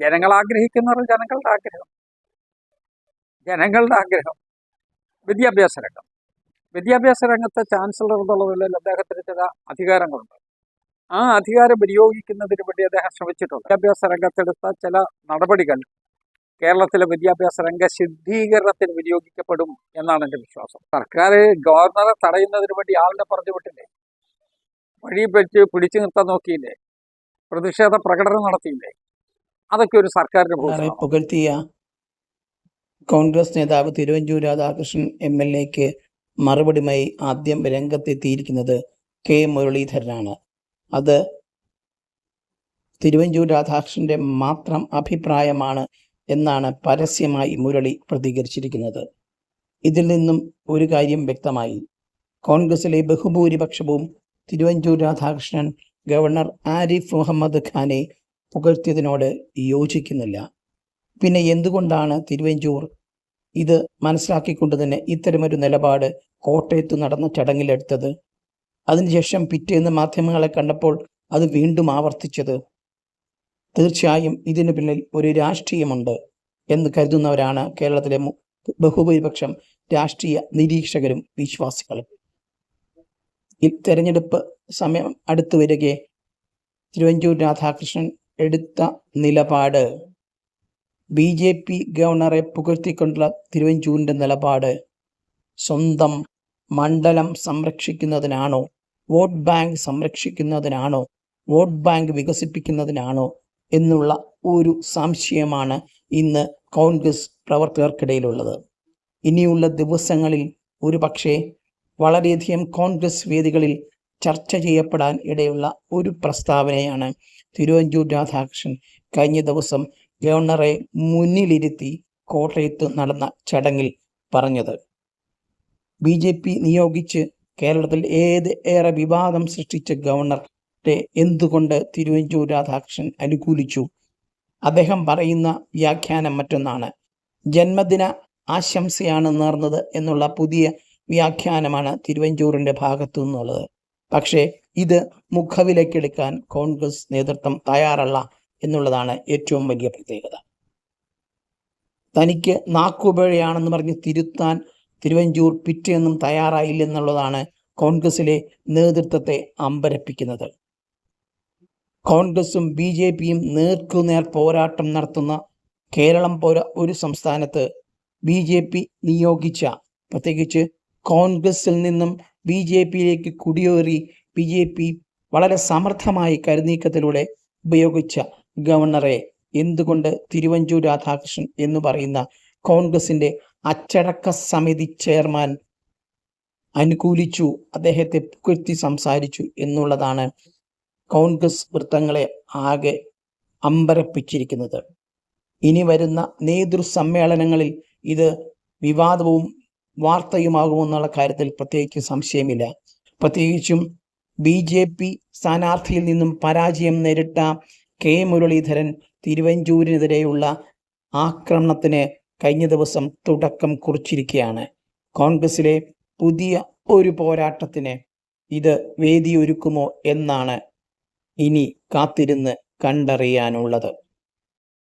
ജനങ്ങൾ ആഗ്രഹിക്കുന്ന ജനങ്ങളുടെ ആഗ്രഹം. ജനങ്ങളുടെ ആഗ്രഹം. വിദ്യാഭ്യാസ രംഗം. വിദ്യാഭ്യാസ രംഗത്തെ ചാൻസലർ എന്നുള്ള നിലയിൽ അദ്ദേഹത്തിന് ചില അധികാരങ്ങളുണ്ട്. ആ അധികാരം വിനിയോഗിക്കുന്നതിന് വേണ്ടി അദ്ദേഹം ശ്രമിച്ചിട്ടുണ്ട്. വിദ്യാഭ്യാസ രംഗത്തെടുത്ത ചില നടപടികൾ കേരളത്തിലെ വിദ്യാഭ്യാസ രംഗ ശുദ്ധീകരണത്തിന് വിനിയോഗിക്കപ്പെടും എന്നാണ് എന്റെ വിശ്വാസം. സർക്കാർ ഗവർണറെ തടയുന്നതിന് വേണ്ടി ആളിനെ പറഞ്ഞു വിട്ടില്ലേ? വഴി വെച്ച് പിടിച്ചു നിർത്താൻ നോക്കിയില്ലേ? പ്രതിഷേധ പ്രകടനം നടത്തിയില്ലേ? അതൊക്കെ ഒരു സർക്കാരിന്റെ പുകഴ്ത്തിയ കോൺഗ്രസ് നേതാവ് തിരുവഞ്ചൂർ രാധാകൃഷ്ണൻ എം എൽ എക്ക് മറുപടിയുമായി ആദ്യം രംഗത്തെത്തിയിരിക്കുന്നത് കെ മുരളീധരനാണ്. അത് തിരുവഞ്ചൂർ രാധാകൃഷ്ണന്റെ മാത്രം അഭിപ്രായമാണ് എന്നാണ് പരസ്യമായി മുരളി പ്രതികരിച്ചിരിക്കുന്നത്. ഇതിൽ നിന്നും ഒരു കാര്യം വ്യക്തമായി. കോൺഗ്രസിലെ ബഹുഭൂരിപക്ഷവും തിരുവഞ്ചൂർ രാധാകൃഷ്ണൻ ഗവർണർ ആരിഫ് മുഹമ്മദ് ഖാനെ പുകഴ്ത്തിയതിനോട് യോജിക്കുന്നില്ല. പിന്നെ എന്തുകൊണ്ടാണ് തിരുവഞ്ചൂർ ഇത് മനസ്സിലാക്കിക്കൊണ്ട് തന്നെ ഇത്തരമൊരു നിലപാട് കോട്ടയത്ത് നടന്ന ചടങ്ങിലെടുത്തത്? അതിനുശേഷം പിറ്റേന്ന് മാധ്യമങ്ങളെ കണ്ടപ്പോൾ അത് വീണ്ടും ആവർത്തിച്ചത്. തീർച്ചയായും ഇതിനു പിന്നിൽ ഒരു രാഷ്ട്രീയമുണ്ട് എന്ന് കരുതുന്നവരാണ് കേരളത്തിലെ ബഹുഭൂരിപക്ഷം രാഷ്ട്രീയ നിരീക്ഷകരും വിശ്വാസികളും. ഈ തെരഞ്ഞെടുപ്പ് സമയം അടുത്തു വരികെ തിരുവഞ്ചൂർ രാധാകൃഷ്ണൻ എടുത്ത നിലപാട്. ബി ജെ പി ഗവർണറെ പുകഴ്ത്തിക്കൊണ്ടുള്ള തിരുവഞ്ചൂരിന്റെ നിലപാട്. സ്വന്തം മണ്ഡലം സംരക്ഷിക്കുന്നതിനാണോ? വോട്ട് ബാങ്ക് സംരക്ഷിക്കുന്നതിനാണോ? വോട്ട് ബാങ്ക് വികസിപ്പിക്കുന്നതിനാണോ? എന്നുള്ള ഒരു സംശയമാണ് ഇന്ന് കോൺഗ്രസ് പ്രവർത്തകർക്കിടയിലുള്ളത്. ഇനിയുള്ള ദിവസങ്ങളിൽ ഒരു പക്ഷേ വളരെയധികം കോൺഗ്രസ് വേദികളിൽ ചർച്ച ചെയ്യപ്പെടാൻ ഇടയുള്ള ഒരു പ്രസ്താവനയാണ് തിരുവഞ്ചൂർ രാധാകൃഷ്ണൻ കഴിഞ്ഞ ദിവസം ഗവർണറെ മുന്നിലിരുത്തി കോട്ടയത്ത് നടന്ന ചടങ്ങിൽ പറഞ്ഞത്. ബി ജെ പി നിയോഗിച്ച് കേരളത്തിൽ ഏത് ഏറെ വിവാദം സൃഷ്ടിച്ച ഗവർണറെ എന്തുകൊണ്ട് തിരുവഞ്ചൂർ രാധാകൃഷ്ണൻ അനുകൂലിച്ചു? അദ്ദേഹം പറയുന്ന വ്യാഖ്യാനം മറ്റൊന്നാണ്. ജന്മദിന ആശംസയാണ് നേർന്നത് എന്നുള്ള പുതിയ വ്യാഖ്യാനമാണ് തിരുവഞ്ചൂറിന്റെ ഭാഗത്തു നിന്നുള്ളത് പക്ഷേ ഇത് മുഖവിലക്കെടുക്കാൻ കോൺഗ്രസ് നേതൃത്വം തയ്യാറല്ല എന്നുള്ളതാണ് ഏറ്റവും വലിയ പ്രത്യേകത. തനിക്ക് നാക്കുപിഴയാണെന്ന് പറഞ്ഞ് തിരുത്താൻ തിരുവഞ്ചൂർ പിറ്റേന്നും തയ്യാറായില്ലെന്നുള്ളതാണ് കോൺഗ്രസിലെ നേതൃത്വത്തെ അമ്പരപ്പിക്കുന്നത്. കോൺഗ്രസും ബി ജെ പിയും നേർക്കുനേർ പോരാട്ടം നടത്തുന്ന കേരളം പോലെ ഒരു സംസ്ഥാനത്ത് ബി ജെ പി നിയോഗിച്ച പ്രത്യേകിച്ച് കോൺഗ്രസിൽ നിന്നും ബി ജെ പിയിലേക്ക് കുടിയേറി ബി ജെ പി വളരെ സമർത്ഥമായി കരുനീക്കത്തിലൂടെ ഉപയോഗിച്ച ഗവർണറെ എന്തുകൊണ്ട് തിരുവഞ്ചൂർ രാധാകൃഷ്ണൻ എന്ന് പറയുന്ന കോൺഗ്രസിന്റെ അച്ചടക്ക സമിതി ചെയർമാൻ അനുകൂലിച്ചു അദ്ദേഹത്തെ പുകഴ്ത്തി സംസാരിച്ചു എന്നുള്ളതാണ് കോൺഗ്രസ് വൃത്തങ്ങളെ ആകെ അമ്പരപ്പിച്ചിരിക്കുന്നത്. ഇനി വരുന്ന നേതൃസമ്മേളനങ്ങളിൽ ഇത് വിവാദവും വാർത്തയുമാകുമെന്നുള്ള കാര്യത്തിൽ പ്രത്യേകിച്ച് സംശയമില്ല. പ്രത്യേകിച്ചും ബി ജെ പി സ്ഥാനാർത്ഥിയിൽ നിന്നും പരാജയം നേരിട്ട കെ മുരളീധരൻ തിരുവഞ്ചൂരിനെതിരെയുള്ള ആക്രമണത്തിന് കഴിഞ്ഞ ദിവസം തുടക്കം കുറിച്ചിരിക്കുകയാണ്. കോൺഗ്രസിലെ പുതിയ ഒരു പോരാട്ടത്തിന് ഇത് വേദിയൊരുക്കുമോ എന്നാണ് ഇനി കാത്തിരുന്ന് കണ്ടറിയാനുള്ളത്.